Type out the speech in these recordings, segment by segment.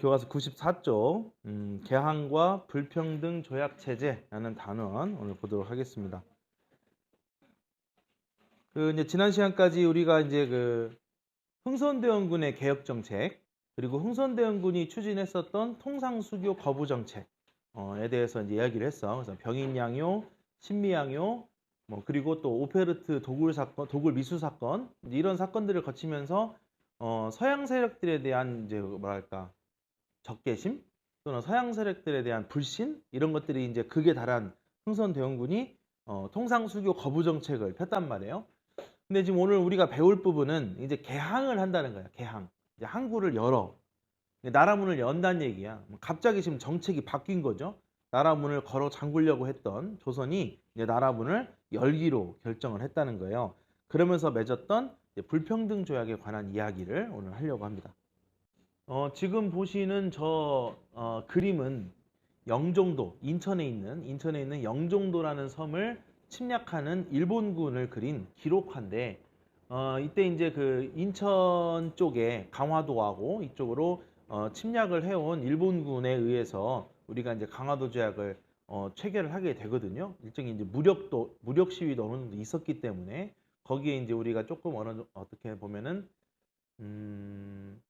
교과서 94쪽 음, 개항과 불평등 조약 체제라는 단원 오늘 보도록 하겠습니다. 그 이제 지난 시간까지 우리가 이제 그 흥선대원군의 개혁 정책 그리고 흥선대원군이 추진했었던 통상수교 거부 정책에 대해서 이제 이야기를 했어. 그래서 병인양요, 신미양요, 뭐 그리고 또 오페르트 도굴 사건, 도굴 미수 사건 이런 사건들을 거치면서 어, 서양 세력들에 대한 이제 뭐랄까 적개심 또는 서양 세력들에 대한 불신 이런 것들이 이제 극에 달한 흥선 대원군이 어, 통상 수교 거부 정책을 폈단 말이에요. 근데 지금 오늘 우리가 배울 부분은 이제 개항을 한다는 거야. 개항. 이제 항구를 열어. 나라 문을 연다는 얘기야. 갑자기 지금 정책이 바뀐 거죠. 나라 문을 걸어 잠그려고 했던 조선이 이제 나라 문을 열기로 결정을 했다는 거예요. 그러면서 맺었던 이제 불평등 조약에 관한 이야기를 오늘 하려고 합니다. 어, 지금 보시는 저 어, 그림은 영종도 인천에 있는 인천에 있는 영종도라는 섬을 침략하는 일본군을 그린 기록화인데 어, 이때 이제 그 인천 쪽에 강화도하고 이쪽으로 어, 침략을 해온 일본군에 의해서 우리가 이제 강화도 조약을 어, 체결을 하게 되거든요. 일종의 이제 무력도 무력 시위도 어느 정도 있었기 때문에 거기에 이제 우리가 조금 어느 어떻게 보면은 음,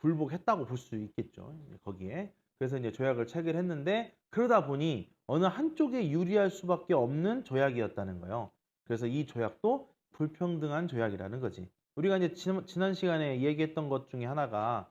굴복했다고 볼 수 있겠죠. 거기에 그래서 이제 조약을 체결했는데 그러다 보니 어느 한쪽에 유리할 수밖에 없는 조약이었다는 거예요. 그래서 이 조약도 불평등한 조약이라는 거지. 우리가 이제 지난, 시간에 얘기했던 것 중에 하나가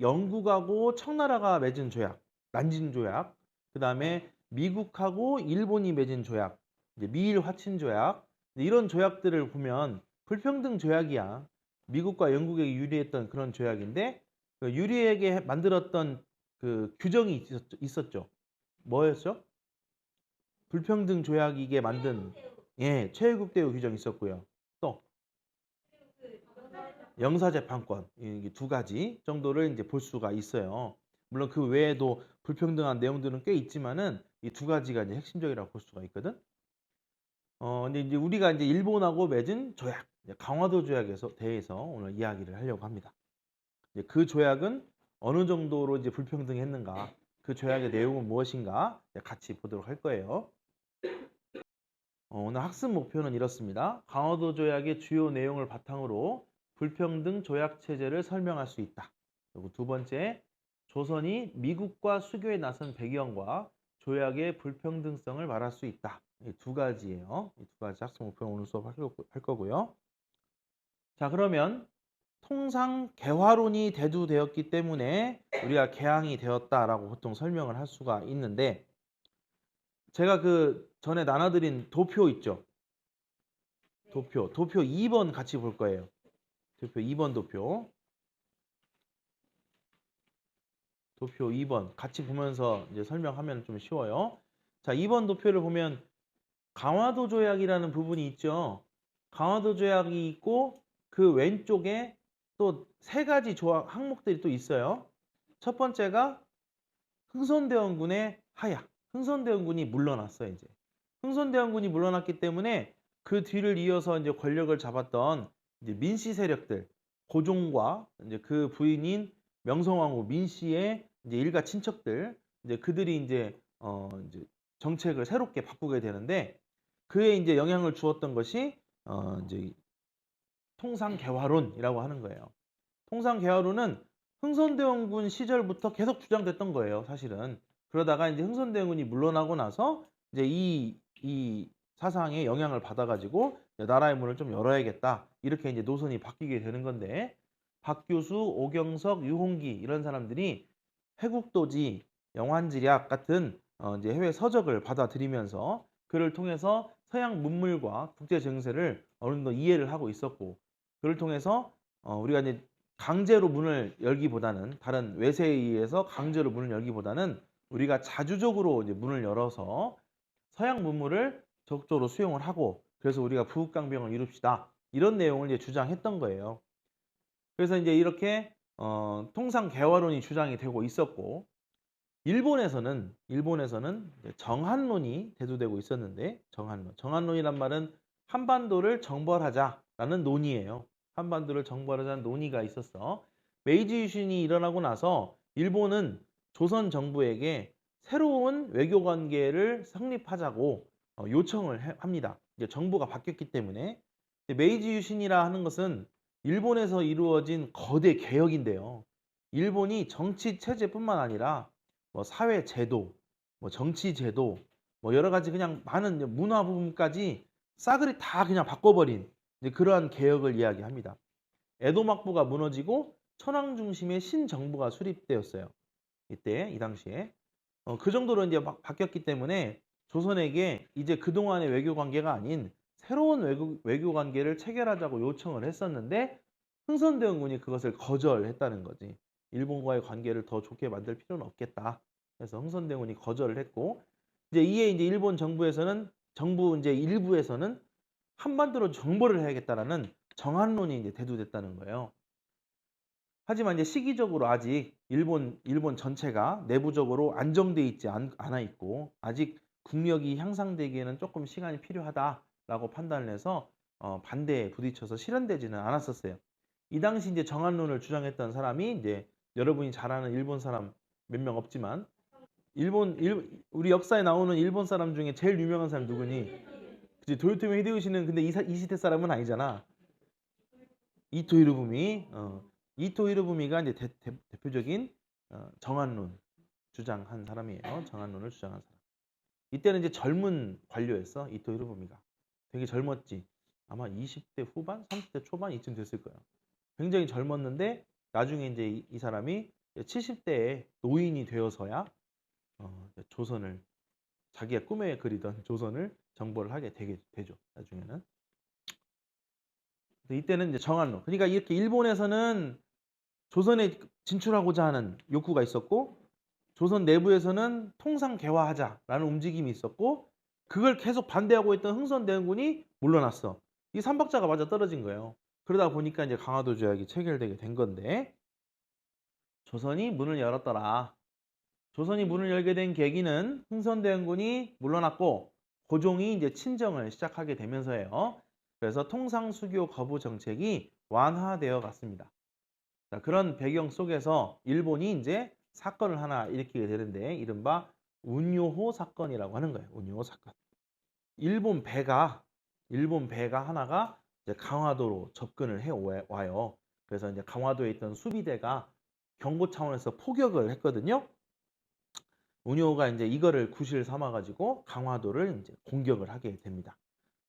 영국하고 청나라가 맺은 조약, 난징 조약, 그 다음에 미국하고 일본이 맺은 조약, 미일 화친 조약, 이런 조약들을 보면 불평등 조약이야. 미국과 영국에게 유리했던 그런 조약인데 그 유리에게 만들었던 그 규정이 있었죠. 뭐였죠? 불평등 조약이게 만든 예 최애국 대우 규정이 있었고요. 또 영사 재판권 이게 두 가지 정도를 이제 볼 수가 있어요. 물론 그 외에도 불평등한 내용들은 꽤 있지만은 이 두 가지가 이제 핵심적이라고 볼 수가 있거든. 어 근데 이제 우리가 이제 일본하고 맺은 조약 강화도 조약에서 대해서 오늘 이야기를 하려고 합니다. 이제 그 조약은 어느 정도로 이제 불평등했는가, 그 조약의 내용은 무엇인가 같이 보도록 할 거예요. 어, 오늘 학습 목표는 이렇습니다. 강화도 조약의 주요 내용을 바탕으로 불평등 조약 체제를 설명할 수 있다. 그리고 두 번째, 조선이 미국과 수교에 나선 배경과 조약의 불평등성을 말할 수 있다. 이 두 가지예요. 이 두 가지 학습 목표 오늘 수업 할 거고요. 자, 그러면 통상 개화론이 대두되었기 때문에 우리가 개항이 되었다라고 보통 설명을 할 수가 있는데 제가 그 전에 나눠드린 도표 있죠. 도표, 도표 2번 같이 볼 거예요. 도표 2번 도표. 도표 2번 같이 보면서 이제 설명하면 좀 쉬워요. 자, 2번 도표를 보면 강화도 조약이라는 부분이 있죠. 강화도 조약이 있고 그 왼쪽에 또 세 가지 조약 항목들이 또 있어요. 첫 번째가 흥선대원군의 하야. 흥선대원군이 물러났어요, 이제. 흥선대원군이 물러났기 때문에 그 뒤를 이어서 이제 권력을 잡았던 이제 민씨 세력들, 고종과 이제 그 부인인 명성황후 민씨의 이제 일가 친척들, 이제 그들이 이제 어 이제 정책을 새롭게 바꾸게 되는데 그에 이제 영향을 주었던 것이 어 이제 통상 개화론이라고 하는 거예요. 통상 개화론은 흥선대원군 시절부터 계속 주장됐던 거예요, 사실은. 그러다가 이제 흥선대원군이 물러나고 나서 이제 이, 이 사상에 영향을 받아가지고 나라의 문을 좀 열어야겠다. 이렇게 이제 노선이 바뀌게 되는 건데, 박교수, 오경석, 유홍기 이런 사람들이 해국도지, 영환지략 같은 어 이제 해외 서적을 받아들이면서 그를 통해서 서양 문물과 국제 정세를 어느 정도 이해를 하고 있었고, 그를 통해서 어 우리가 이제 강제로 문을 열기보다는 다른 외세에 의해서 강제로 문을 열기보다는 우리가 자주적으로 이제 문을 열어서 서양 문물을 적극적으로 수용을 하고 그래서 우리가 부국강병을 이룹시다 이런 내용을 이제 주장했던 거예요. 그래서 이제 이렇게 어, 통상 개화론이 주장이 되고 있었고 일본에서는 일본에서는 정한론이 대두되고 있었는데 정한론 정한론이란 말은 한반도를 정벌하자라는 논의예요. 한반도를 정벌하자는 논의가 있었어. 메이지 유신이 일어나고 나서 일본은 조선 정부에게 새로운 외교 관계를 성립하자고 어, 요청을 해- 합니다. 이제 정부가 바뀌었기 때문에 메이지 유신이라 하는 것은 일본에서 이루어진 거대 개혁인데요. 일본이 정치 체제뿐만 아니라 뭐 사회 제도, 뭐 정치 제도, 뭐 여러 가지 그냥 많은 문화 부분까지 싸그리 다 그냥 바꿔버린 그러한 개혁을 이야기합니다. 에도 막부가 무너지고 천황 중심의 신정부가 수립되었어요. 이때 이 당시에 어, 그 정도로 이제 막 바뀌었기 때문에 조선에게 이제 그동안의 외교 관계가 아닌 새로운 외교, 외교 관계를 체결하자고 요청을 했었는데 흥선대원군이 그것을 거절했다는 거지. 일본과의 관계를 더 좋게 만들 필요는 없겠다. 그래서 흥선대원군이 거절을 했고 이제 이에 이제 일본 정부에서는 정부 이제 일부에서는 한반도로 정보를 해야겠다라는 정한론이 이제 대두됐다는 거예요. 하지만 이제 시기적으로 아직 일본 일본 전체가 내부적으로 안정돼 있지 않, 않아 있고 아직 국력이 향상되기에는 조금 시간이 필요하다라고 판단을 해서 어, 반대에 부딪혀서 실현되지는 않았었어요. 이 당시 이제 정한론을 주장했던 사람이 이제 여러분이 잘 아는 일본 사람 몇 명 없지만 일본 일, 우리 역사에 나오는 일본 사람 중에 제일 유명한 사람 누구니? 그치 도요토미 히데요시는 근데 이, 사- 이 시대 사람은 아니잖아. 이토 히로부미. 어. 이토 히로부미가 이제 대, 표적인 어, 정한론 주장한 사람이에요. 정한론을 주장한 사람. 이때는 이제 젊은 관료였어. 이토 히로부미가. 되게 젊었지. 아마 20대 후반, 30대 초반 이쯤 됐을 거야. 굉장히 젊었는데 나중에 이제 이, 이 사람이 70대에 노인이 되어서야 어, 조선을 자기가 꿈에 그리던 조선을 정벌을 하게 되게 되죠. 나중에는. 이때는 이제 정한론. 그러니까 이렇게 일본에서는 조선에 진출하고자 하는 욕구가 있었고 조선 내부에서는 통상 개화하자라는 움직임이 있었고 그걸 계속 반대하고 있던 흥선대원군이 물러났어. 이 삼박자가 맞아 떨어진 거예요. 그러다 보니까 이제 강화도 조약이 체결되게 된 건데 조선이 문을 열었더라. 조선이 문을 열게 된 계기는 흥선대원군이 물러났고 고종이 이제 친정을 시작하게 되면서예요. 그래서 통상수교 거부 정책이 완화되어 갔습니다. 자, 그런 배경 속에서 일본이 이제 사건을 하나 일으키게 되는데 이른바 운요호 사건이라고 하는 거예요. 운요호 사건. 일본 배가 일본 배가 하나가 이제 강화도로 접근을 해 와요. 그래서 이제 강화도에 있던 수비대가 경고 차원에서 포격을 했거든요. 운요호가 이제 이거를 구실 삼아 가지고 강화도를 이제 공격을 하게 됩니다.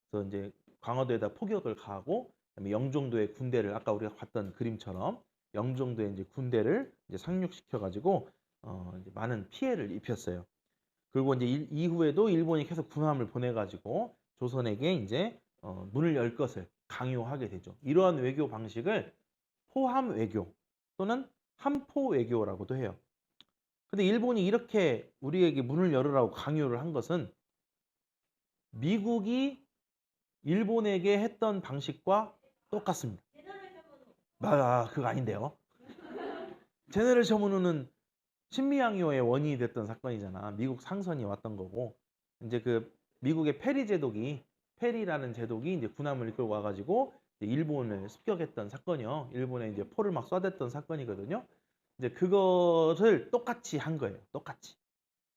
그래서 이제 강화도에다 포격을 가하고 영종도의 군대를 아까 우리가 봤던 그림처럼 영종도의 이제 군대를 이제 상륙시켜 가지고 어 이제 많은 피해를 입혔어요. 그리고 이제 일- 이후에도 일본이 계속 군함을 보내 가지고 조선에게 이제 어 문을 열 것을 강요하게 되죠. 이러한 외교 방식을 포함 외교 또는 함포 외교라고도 해요. 근데 일본이 이렇게 우리에게 문을 열으라고 강요를 한 것은 미국이 일본에게 했던 방식과 똑같습니다. 아, 그거 아닌데요. 제네럴 셔문우는 신미양요의 원인이 됐던 사건이잖아. 미국 상선이 왔던 거고. 이제 그 미국의 페리 제독이 페리라는 제독이 이제 군함을 이끌고 와가지고 일본을 습격했던 사건이요. 일본에 이제 포를 막 쏴댔던 사건이거든요. 이제 그것을 똑같이 한 거예요. 똑같이.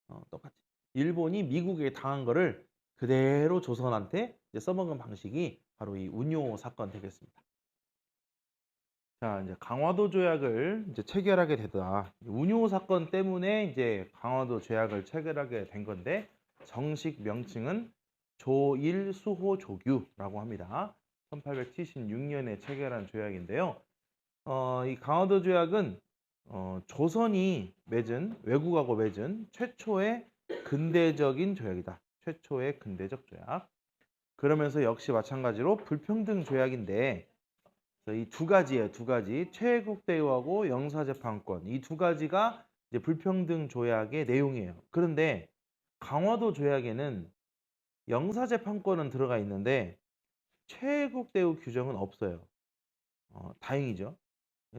어, 똑같이. 일본이 미국에 당한 거를 그대로 조선한테 써먹은 방식이 바로 이 운요 사건 되겠습니다. 자, 이제 강화도 조약을 이제 체결하게 되다. 운요 사건 때문에 이제 강화도 조약을 체결하게 된 건데 정식 명칭은 조일 수호 조규라고 합니다. 1876년에 체결한 조약인데요. 어, 이 강화도 조약은 어, 조선이 맺은 외국하고 맺은 최초의 근대적인 조약이다. 최초의 근대적 조약. 그러면서 역시 마찬가지로 불평등 조약인데 이 두 가지예요. 두 가지. 최애국 대우하고 영사재판권. 이 두 가지가 불평등 조약의 내용이에요. 그런데 강화도 조약에는 영사재판권은 들어가 있는데 최애국 대우 규정은 없어요. 어, 다행이죠.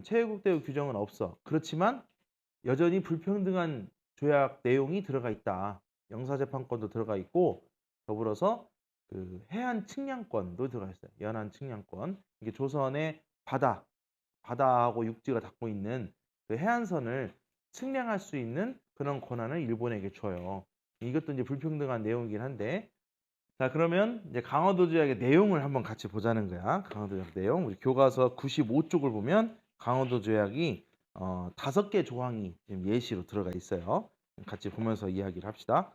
최애국 대우 규정은 없어. 그렇지만 여전히 불평등한 조약 내용이 들어가 있다. 영사재판권도 들어가 있고 더불어서 그 해안 측량권도 들어가 있어요. 연안 측량권. 이게 조선의 바다, 바다하고 육지가 닿고 있는 그 해안선을 측량할 수 있는 그런 권한을 일본에게 줘요. 이것도 이제 불평등한 내용이긴 한데 자 그러면 이제 강화도 조약의 내용을 한번 같이 보자는 거야. 강화도 조약 내용 우리 교과서 95쪽을 보면 강화도 조약이 어, 다섯 개 조항이 지금 예시로 들어가 있어요. 같이 보면서 이야기를 합시다.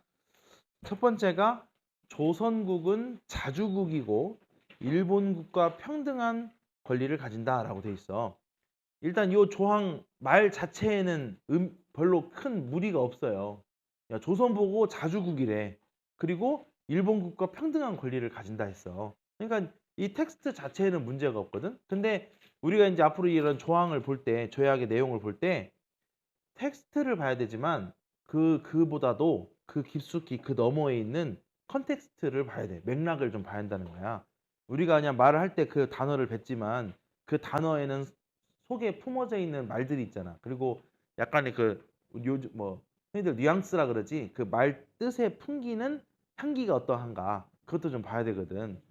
첫 번째가 조선국은 자주국이고 일본국과 평등한 권리를 가진다라고 돼 있어. 일단 이 조항 말 자체에는 음, 별로 큰 무리가 없어요. 야, 조선 보고 자주국이래. 그리고 일본국과 평등한 권리를 가진다 했어. 그러니까 이 텍스트 자체에는 문제가 없거든. 근데 우리가 이제 앞으로 이런 조항을 볼 때, 조약의 내용을 볼 때 텍스트를 봐야 되지만 그 그보다도 그 깊숙이 그 너머에 있는 컨텍스트를 봐야 돼. 맥락을 좀 봐야 한다는 거야. 우리가 그냥 말을 할 때 그 단어를 뱉지만 그 단어에는 속에 품어져 있는 말들이 있잖아. 그리고 약간의 그 요즘 뭐 흔히들 뉘앙스라 그러지 그 말 뜻에 풍기는 향기가 어떠한가 그것도 좀 봐야 되거든.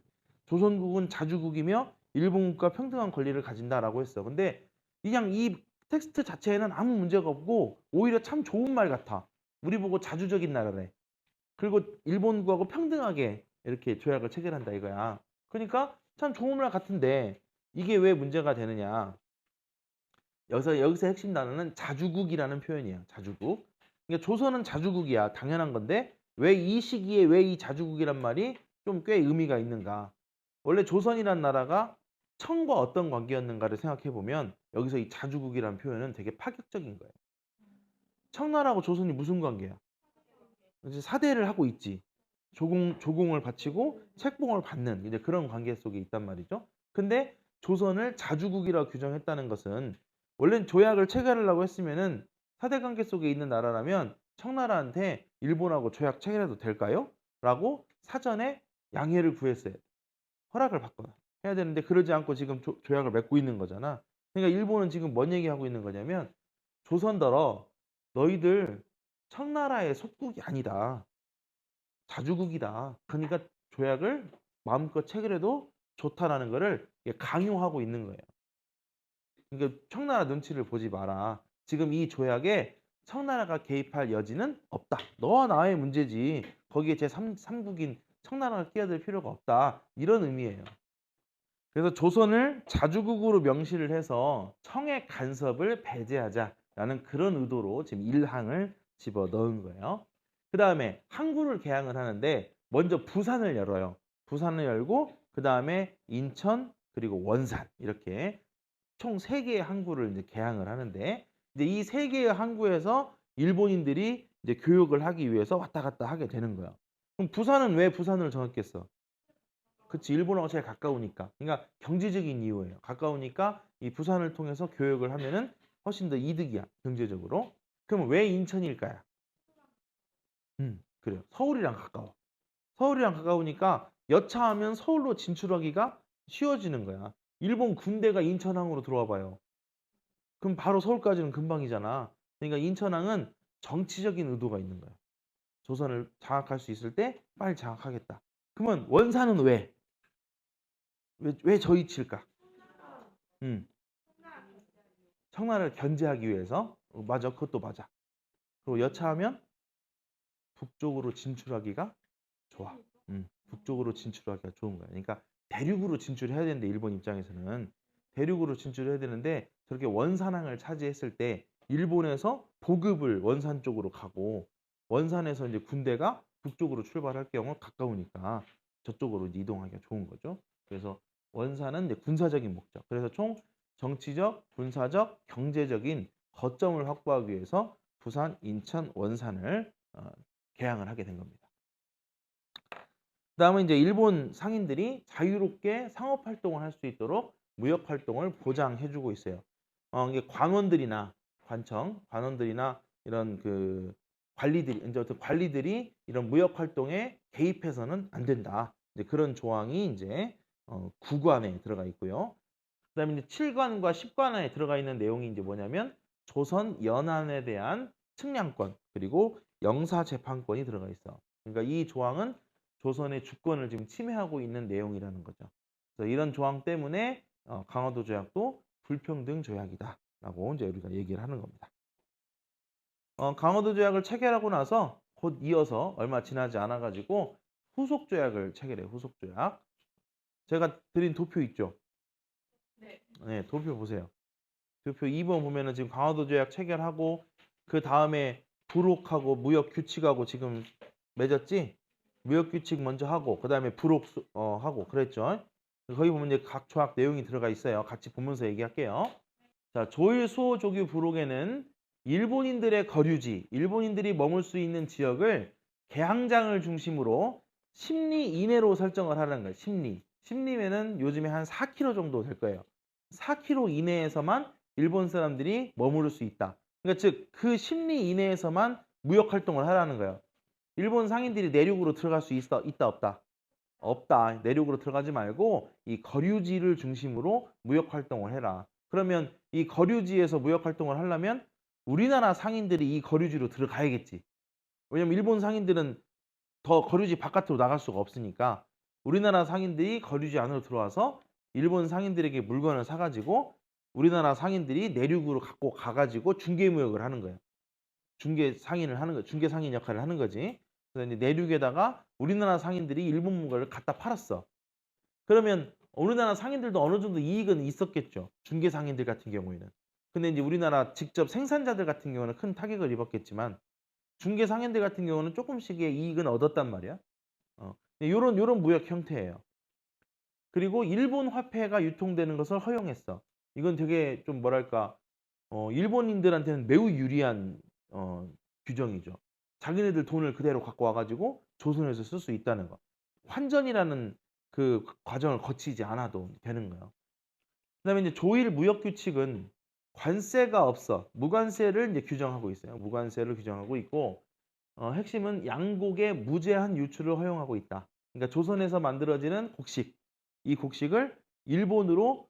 조선국은 자주국이며 일본국과 평등한 권리를 가진다라고 했어. 근데 그냥 이 텍스트 자체에는 아무 문제가 없고 오히려 참 좋은 말 같아. 우리 보고 자주적인 나라래. 그리고 일본국하고 평등하게 이렇게 조약을 체결한다 이거야. 그러니까 참 좋은 말 같은데 이게 왜 문제가 되느냐? 여기서 여기서 핵심 단어는 자주국이라는 표현이야. 자주국. 그러니까 조선은 자주국이야. 당연한 건데 왜 이 시기에 왜 이 자주국이란 말이 좀 꽤 의미가 있는가? 원래 조선이란 나라가 청과 어떤 관계였는가를 생각해 보면 여기서 이 자주국이라는 표현은 되게 파격적인 거예요. 청나라하고 조선이 무슨 관계야? 이제 사대를 하고 있지. 조공 조공을 바치고 책봉을 받는 이제 그런 관계 속에 있단 말이죠. 근데 조선을 자주국이라고 규정했다는 것은 원래는 조약을 체결하려고 했으면은 사대 관계 속에 있는 나라라면 청나라한테 일본하고 조약 체결해도 될까요? 라고 사전에 양해를 구했어요. 허락을 받거나 해야 되는데 그러지 않고 지금 조, 조약을 맺고 있는 거잖아. 그러니까 일본은 지금 뭔 얘기하고 있는 거냐면 조선더러 너희들 청나라의 속국이 아니다. 자주국이다. 그러니까 조약을 마음껏 체결해도 좋다라는 거를 강요하고 있는 거예요. 그러니까 청나라 눈치를 보지 마라. 지금 이 조약에 청나라가 개입할 여지는 없다. 너와 나의 문제지. 거기에 제 3, 국인 청나라가 끼어들 필요가 없다. 이런 의미예요. 그래서 조선을 자주국으로 명시를 해서 청의 간섭을 배제하자라는 그런 의도로 지금 일항을 집어 넣은 거예요. 그 다음에 항구를 개항을 하는데 먼저 부산을 열어요. 부산을 열고 그 다음에 인천 그리고 원산 이렇게 총세 개의 항구를 이제 개항을 하는데 이 세 개의 항구에서 일본인들이 이제 교육을 하기 위해서 왔다 갔다 하게 되는 거예요. 그럼 부산은 왜 부산을 정했겠어? 그치 일본하고 제일 가까우니까. 그러니까 경제적인 이유예요. 가까우니까 이 부산을 통해서 교육을 하면은 훨씬 더 이득이야 경제적으로. 그럼 왜 인천일까요? 음, 그래요. 서울이랑 가까워. 서울이랑 가까우니까 여차하면 서울로 진출하기가 쉬워지는 거야. 일본 군대가 인천항으로 들어와 봐요. 그럼 바로 서울까지는 금방이잖아. 그러니까 인천항은 정치적인 의도가 있는 거야. 조선을 장악할 수 있을 때 빨리 장악하겠다. 그러면 원산은 왜? 왜, 왜 저희 칠까? 음. 청나라를 견제하기 위해서 어, 맞아 그것도 맞아. 그리고 여차하면 북쪽으로 진출하기가 좋아. 음, 북쪽으로 진출하기가 좋은 거야. 그러니까 대륙으로 진출해야 되는데 일본 입장에서는 대륙으로 진출해야 되는데 저렇게 원산항을 차지했을 때 일본에서 보급을 원산 쪽으로 가고 원산에서 이제 군대가 북쪽으로 출발할 경우 가까우니까 저쪽으로 이동하기가 좋은 거죠. 그래서 원산은 이제 군사적인 목적. 그래서 총 정치적, 군사적, 경제적인 거점을 확보하기 위해서 부산, 인천, 원산을 어, 개항을 하게 된 겁니다. 그 다음에 이제 일본 상인들이 자유롭게 상업 활동을 할 수 있도록 무역 활동을 보장해주고 있어요. 어, 이게 관원들이나 관청, 관원들이나 이런 그 관리들이 이제 어떤 관리들이 이런 무역 활동에 개입해서는 안 된다. 이제 그런 조항이 이제 어, 9관에 들어가 있고요. 그다음에 이제 7관과 10관에 들어가 있는 내용이 이제 뭐냐면 조선 연안에 대한 측량권 그리고 영사 재판권이 들어가 있어. 그러니까 이 조항은 조선의 주권을 지금 침해하고 있는 내용이라는 거죠. 그래서 이런 조항 때문에 어, 강화도 조약도 불평등 조약이다라고 이제 우리가 얘기를 하는 겁니다. 어, 강화도 조약을 체결하고 나서 곧 이어서 얼마 지나지 않아 가지고 후속 조약을 체결해요. 후속 조약. 제가 드린 도표 있죠? 네. 네, 도표 보세요. 도표 2번 보면은 지금 강화도 조약 체결하고 그 다음에 불옥하고 무역 규칙하고 지금 맺었지? 무역 규칙 먼저 하고 그 다음에 수- 어, 하고 그랬죠? 거기 보면 이제 각 조약 내용이 들어가 있어요. 같이 보면서 얘기할게요. 자, 조일 수호 조규 부록에는 일본인들의 거류지, 일본인들이 머물 수 있는 지역을 개항장을 중심으로 10리 이내로 설정을 하라는 거예요. 10리. 10리면은 요즘에 한 4km 정도 될 거예요. 4km 이내에서만 일본 사람들이 머무를 수 있다. 그러니까 즉그 10리 이내에서만 무역 활동을 하라는 거예요. 일본 상인들이 내륙으로 들어갈 수 있어 있다 없다. 없다. 내륙으로 들어가지 말고 이 거류지를 중심으로 무역 활동을 해라. 그러면 이 거류지에서 무역 활동을 하려면 우리나라 상인들이 이 거류지로 들어가야겠지. 왜냐면 일본 상인들은 더 거류지 바깥으로 나갈 수가 없으니까 우리나라 상인들이 거류지 안으로 들어와서 일본 상인들에게 물건을 사가지고 우리나라 상인들이 내륙으로 갖고 가가지고 중개 무역을 하는 거예요. 중개 상인을 하는 거, 중개 상인 역할을 하는 거지. 그래서 내륙에다가 우리나라 상인들이 일본 물건을 갖다 팔았어. 그러면 우리나라 상인들도 어느 정도 이익은 있었겠죠. 중개 상인들 같은 경우에는. 근데 이제 우리나라 직접 생산자들 같은 경우는 큰 타격을 입었겠지만 중개 상인들 같은 경우는 조금씩의 이익은 얻었단 말이야. 어. 요런 요런 무역 형태예요. 그리고 일본 화폐가 유통되는 것을 허용했어. 이건 되게 좀 뭐랄까 어, 일본인들한테는 매우 유리한 어, 규정이죠. 자기네들 돈을 그대로 갖고 와가지고 조선에서 쓸 수 있다는 거. 환전이라는 그 과정을 거치지 않아도 되는 거예요. 그 다음에 이제 조일 무역 규칙은 관세가 없어 무관세를 이제 규정하고 있어요. 무관세를 규정하고 있고 어, 핵심은 양곡의 무제한 유출을 허용하고 있다. 그러니까 조선에서 만들어지는 곡식 이 곡식을 일본으로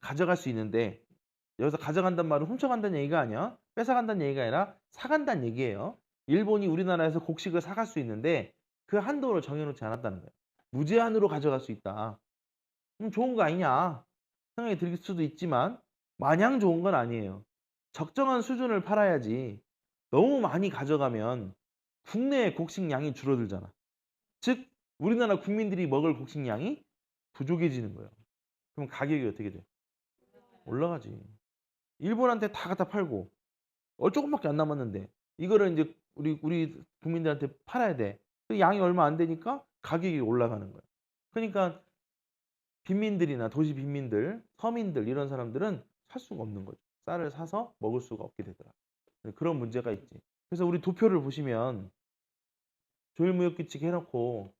가져갈 수 있는데 여기서 가져간단 말은 훔쳐간다는 얘기가 아니야. 뺏어간다는 얘기가 아니라 사간다는 얘기예요. 일본이 우리나라에서 곡식을 사갈 수 있는데 그 한도를 정해놓지 않았다는 거예요. 무제한으로 가져갈 수 있다. 그럼 좋은 거 아니냐 생각이 들 수도 있지만 마냥 좋은 건 아니에요. 적정한 수준을 팔아야지 너무 많이 가져가면 국내의 곡식량이 줄어들잖아. 즉 우리나라 국민들이 먹을 곡식량이 부족해지는 거예요. 그럼 가격이 어떻게 돼? 올라가지. 일본한테 다 갖다 팔고 어 조금밖에 안 남았는데 이거를 이제 우리 우리 국민들한테 팔아야 돼. 그 양이 얼마 안 되니까 가격이 올라가는 거예요. 그러니까 빈민들이나 도시 빈민들, 서민들 이런 사람들은 살 수가 없는 거죠. 쌀을 사서 먹을 수가 없게 되더라. 그런 문제가 있지. 그래서 우리 도표를 보시면 조일무역규칙 해놓고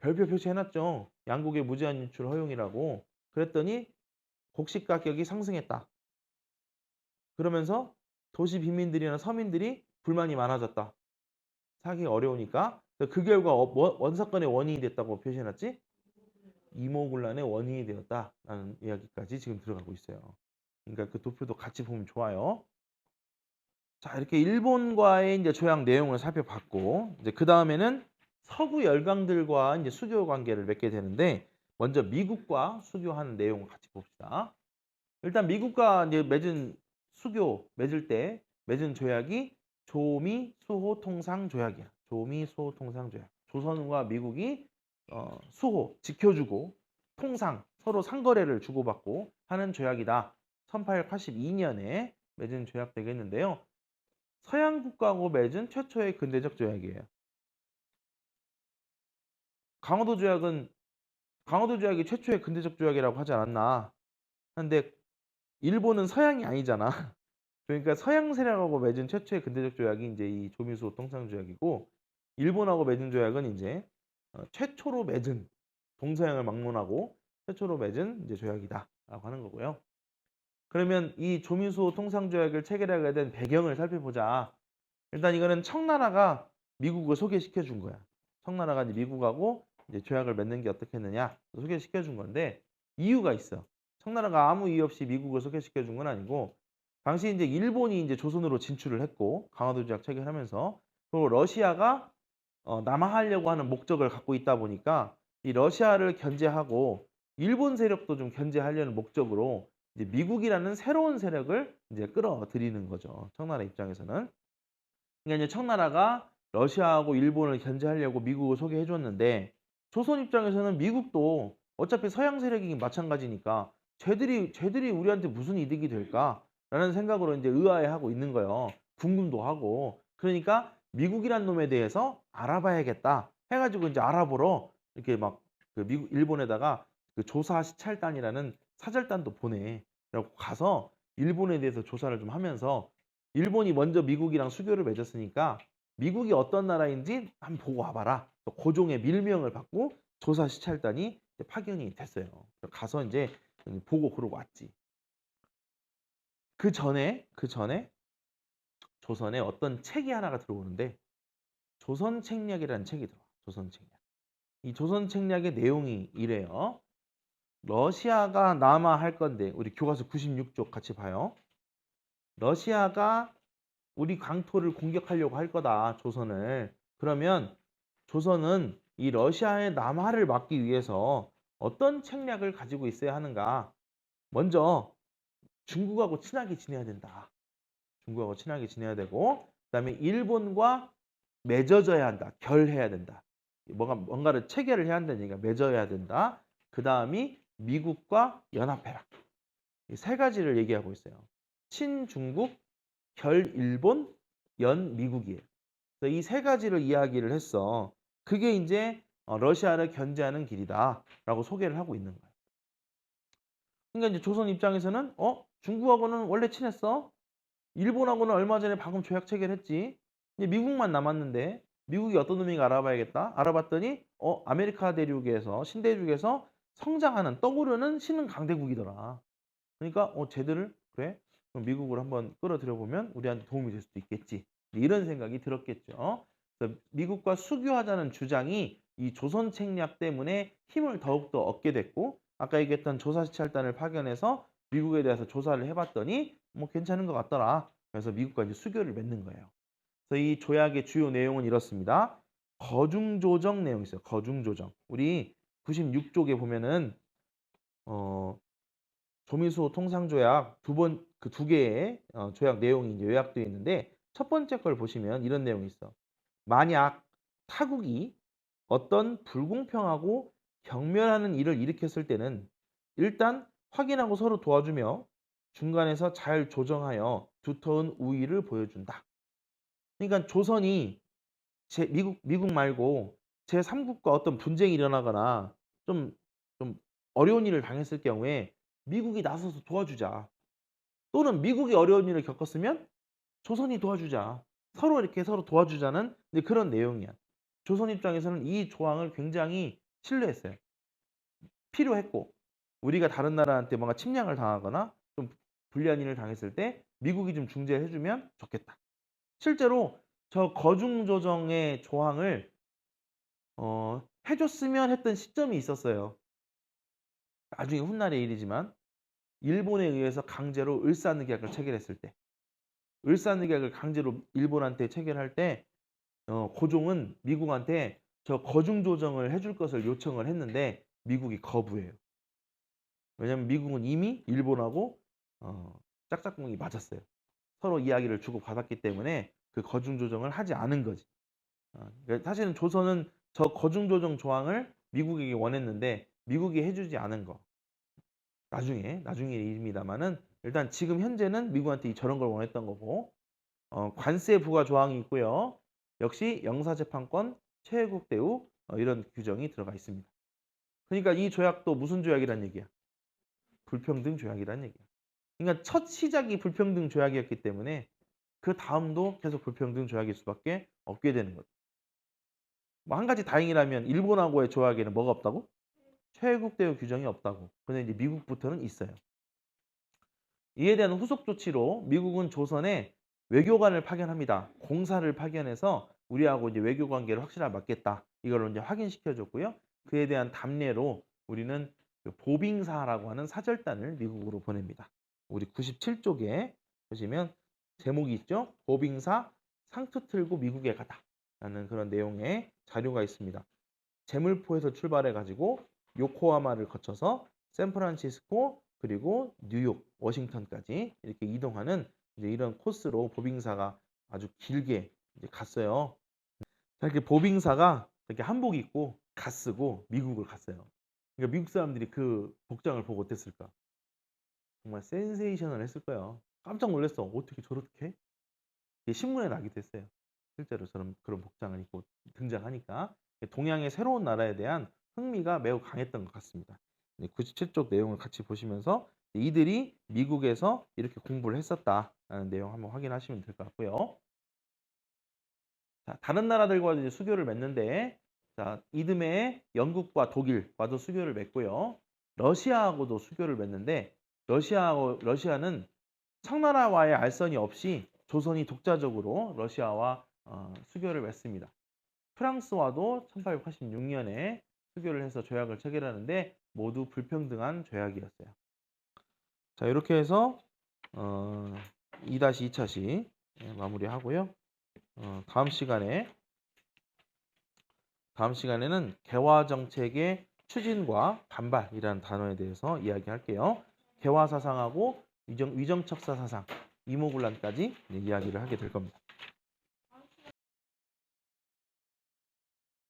별표 표시해놨죠. 양국의 무제한 유출 허용이라고. 그랬더니 곡식 가격이 상승했다. 그러면서 도시 빈민들이나 서민들이 불만이 많아졌다. 사기 어려우니까 그 결과 어- 원- 원사건의 원인이 됐다고 표시해놨지. 이모군란의 원인이 되었다라는 이야기까지 지금 들어가고 있어요. 그러니까 그 도표도 같이 보면 좋아요. 자 이렇게 일본과의 이제 조약 내용을 살펴봤고 이제 그 다음에는 서구 열강들과 이제 수교 관계를 맺게 되는데 먼저 미국과 수교하는 내용을 같이 봅시다. 일단 미국과 이제 맺은 수교 맺을 때 맺은 조약이 조미 수호 통상 조약이야. 조미 수호 통상 조약. 조선과 미국이 어, 수호 지켜주고 통상 서로 상거래를 주고받고 하는 조약이다. 1882년에 맺은 조약 되겠는데요. 서양 국가하고 맺은 최초의 근대적 조약이에요. 강화도 조약은 강화도 조약이 최초의 근대적 조약이라고 하지 않았나? 근데 일본은 서양이 아니잖아. 그러니까 서양 세력하고 맺은 최초의 근대적 조약이 이제 이 조미수 통상 조약이고 일본하고 맺은 조약은 이제 어, 최초로 맺은 동서양을 막론하고 최초로 맺은 이제 조약이다라고 하는 거고요. 그러면 이 조미수 통상 조약을 체결하게 된 배경을 살펴보자. 일단 이거는 청나라가 미국을 소개시켜 준 거야. 청나라가 이제 미국하고 이제 조약을 맺는 게 어떻겠느냐 소개시켜 준 건데 이유가 있어. 청나라가 아무 이유 없이 미국을 소개시켜 준 건 아니고 당시 이제 일본이 이제 조선으로 진출을 했고 강화도 조약 체결하면서 그리고 러시아가 어, 남하하려고 하는 목적을 갖고 있다 보니까 이 러시아를 견제하고 일본 세력도 좀 견제하려는 목적으로 이제 미국이라는 새로운 세력을 이제 끌어들이는 거죠. 청나라 입장에서는. 그러니까 이제 청나라가 러시아하고 일본을 견제하려고 미국을 소개해 줬는데 조선 입장에서는 미국도 어차피 서양 세력이긴 마찬가지니까 쟤들이 쟤들이 우리한테 무슨 이득이 될까 라는 생각으로 이제 의아해하고 있는 거예요. 궁금도 하고 그러니까 미국이란 놈에 대해서 알아봐야겠다 해가지고 이제 알아보러 이렇게 막 그 미국 일본에다가 그 조사 시찰단이라는 사절단도 보내. 그래고 가서 일본에 대해서 조사를 좀 하면서 일본이 먼저 미국이랑 수교를 맺었으니까 미국이 어떤 나라인지 한번 보고 와봐라. 또 고종의 밀명을 받고 조사 시찰단이 파견이 됐어요. 가서 이제 보고 그러고 왔지. 그 전에 그 전에 조선에 어떤 책이 하나가 들어오는데 조선 책략이라는 책이 들어와. 조선 책략. 이 조선 책략의 내용이 이래요. 러시아가 남하할 건데 우리 교과서 96쪽 같이 봐요. 러시아가 우리 강토를 공격하려고 할 거다. 조선을. 그러면 조선은 이 러시아의 남하를 막기 위해서 어떤 책략을 가지고 있어야 하는가? 먼저 중국하고 친하게 지내야 된다. 중국하고 친하게 지내야 되고 그다음에 일본과 맺어져야 한다. 결해야 된다. 뭔가 뭔가를 체결을 해야 얘기가 맺어야 된다. 그 다음이 미국과 연합해라. 이 세 가지를 얘기하고 있어요. 친중국, 결일본, 연미국이에요. 이 세 가지를 이야기를 했어. 그게 이제 어, 러시아를 견제하는 길이다라고 소개를 하고 있는 거예요. 그러니까 이제 조선 입장에서는 어 중국하고는 원래 친했어. 일본하고는 얼마 전에 방금 조약 체결했지. 이제 미국만 남았는데 미국이 어떤 놈인가 알아봐야겠다. 알아봤더니 어 아메리카 대륙에서 신대륙에서 성장하는 떠오르는 신흥 강대국이더라. 그러니까 어 쟤들을 그래 그럼 미국을 한번 끌어들여 보면 우리한테 도움이 될 수도 있겠지. 이런 생각이 들었겠죠. 미국과 수교하자는 주장이 이 조선 책략 때문에 힘을 더욱더 얻게 됐고 아까 얘기했던 조사시찰단을 파견해서 미국에 대해서 조사를 해봤더니 뭐 괜찮은 것 같더라. 그래서 미국과 이제 수교를 맺는 거예요. 그래서 이 조약의 주요 내용은 이렇습니다. 거중 조정 내용이 있어요. 거중 조정. 우리 96쪽에 보면은 어 조미수 통상조약 두 번 그 두 개의 어, 조약 내용이 이제 요약되어 있는데 첫 번째 걸 보시면 이런 내용이 있어. 만약 타국이 어떤 불공평하고 경멸하는 일을 일으켰을 때는 일단 확인하고 서로 도와주며 중간에서 잘 조정하여 두터운 우위를 보여준다. 그러니까 조선이 제 미국 미국 말고 제 3국과 어떤 분쟁이 일어나거나 좀 좀 어려운 일을 당했을 경우에 미국이 나서서 도와주자. 또는 미국이 어려운 일을 겪었으면 조선이 도와주자. 서로 이렇게 서로 도와주자는 그런 내용이야. 조선 입장에서는 이 조항을 굉장히 신뢰했어요. 필요했고 우리가 다른 나라한테 뭔가 침략을 당하거나 좀 불리한 일을 당했을 때 미국이 좀 중재를 해주면 좋겠다. 실제로 저 거중 조정의 조항을 어, 해줬으면 했던 시점이 있었어요. 나중에 훗날의 일이지만 일본에 의해서 강제로 을사늑약을 체결했을 때 을사늑약을 강제로 일본한테 체결할 때 어, 고종은 미국한테 저 거중 조정을 해줄 것을 요청을 했는데 미국이 거부해요. 왜냐하면 미국은 이미 일본하고 어, 짝짝꿍이 맞았어요. 서로 이야기를 주고 받았기 때문에 그 거중조정을 하지 않은 거지. 어, 그러니까 사실은 조선은 저 거중조정 조항을 미국에게 원했는데 미국이 해주지 않은 거. 나중에 나중에 일입니다만은 일단 지금 현재는 미국한테 저런 걸 원했던 거고 어, 관세 부과 조항이 있고요. 역시 영사재판권, 최애국 대우 어, 이런 규정이 들어가 있습니다. 그러니까 이 조약도 무슨 조약이란 얘기야? 불평등 조약이란 얘기야. 그러니까 첫 시작이 불평등 조약이었기 때문에 그 다음도 계속 불평등 조약일 수밖에 없게 되는 거죠. 뭐 한 가지 다행이라면 일본하고의 조약에는 뭐가 없다고? 최애국 대우 규정이 없다고. 근데 이제 미국부터는 있어요. 이에 대한 후속 조치로 미국은 조선에 외교관을 파견합니다. 공사를 파견해서 우리하고 이제 외교 관계를 확실하게 맞겠다. 이걸 이제 확인시켜 줬고요. 그에 대한 답례로 우리는 그 보빙사라고 하는 사절단을 미국으로 보냅니다. 우리 97쪽에 보시면 제목이 있죠. 보빙사 상투 틀고 미국에 가다. 라는 그런 내용의 자료가 있습니다. 제물포에서 출발해 가지고 요코하마를 거쳐서 샌프란시스코 그리고 뉴욕, 워싱턴까지 이렇게 이동하는 이런 코스로 보빙사가 아주 길게 갔어요. 자, 이렇게 보빙사가 이렇게 한복 입고 갓 쓰고 미국을 갔어요. 그러니까 미국 사람들이 그 복장을 보고 어땠을까? 정말 센세이션을 했을 거예요. 깜짝 놀랐어. 어떻게 저렇게? 신문에 나기도 했어요. 실제로 저런 그런 복장을 입고 등장하니까 동양의 새로운 나라에 대한 흥미가 매우 강했던 것 같습니다. 97쪽 내용을 같이 보시면서 이들이 미국에서 이렇게 공부를 했었다라는 내용 한번 확인하시면 될 것 같고요. 자, 다른 나라들과도 이제 수교를 맺는데 자, 이듬해 영국과 독일과도 수교를 맺고요. 러시아하고도 수교를 맺는데 러시아하고 러시아는 청나라와의 알선이 없이 조선이 독자적으로 러시아와 어, 수교를 맺습니다. 프랑스와도 1886년에 수교를 해서 조약을 체결하는데 모두 불평등한 조약이었어요. 자 이렇게 해서 어, 2-2차 시 마무리하고요. 어, 다음 시간에 다음 시간에는 개화 정책의 추진과 반발이라는 단어에 대해서 이야기할게요. 개화 사상하고 위정, 위정척사 사상, 이모군란까지 이야기를 하게 될 겁니다.